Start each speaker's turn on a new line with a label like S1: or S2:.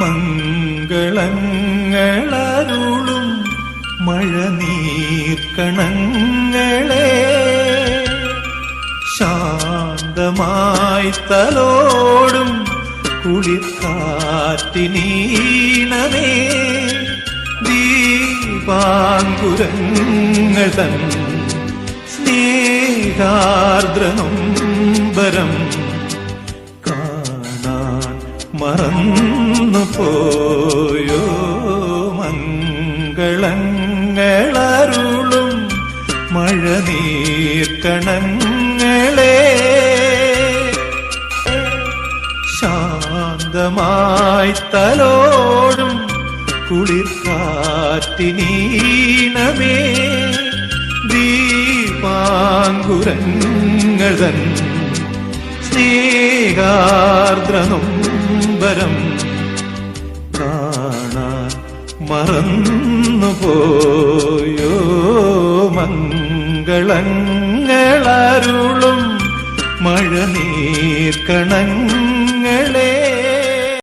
S1: മംഗളങ്ങളരുളും മഴനീർക്കണങ്ങളെ ശാന്തമായി തലോടും കുളിർക്കാറ്റിനീണമേ ദീപാങ്കുരങ്ങൾ തൻ കാണാൻ മറന്നു പോയോ മംഗളങ്ങളരുളും മഴ നീർക്കണങ്ങളെ ശാന്തമായി തലോടും കുളിർക്കാറ്റിനീണമേ. ദീപാങ്കുരങ്ങൾ തൻ സ്നേഹാർദ്രനൊമ്പരം കാണാൻ മറന്നു പോയോ മംഗളങ്ങളരുളും മഴനീർക്കണങ്ങളെ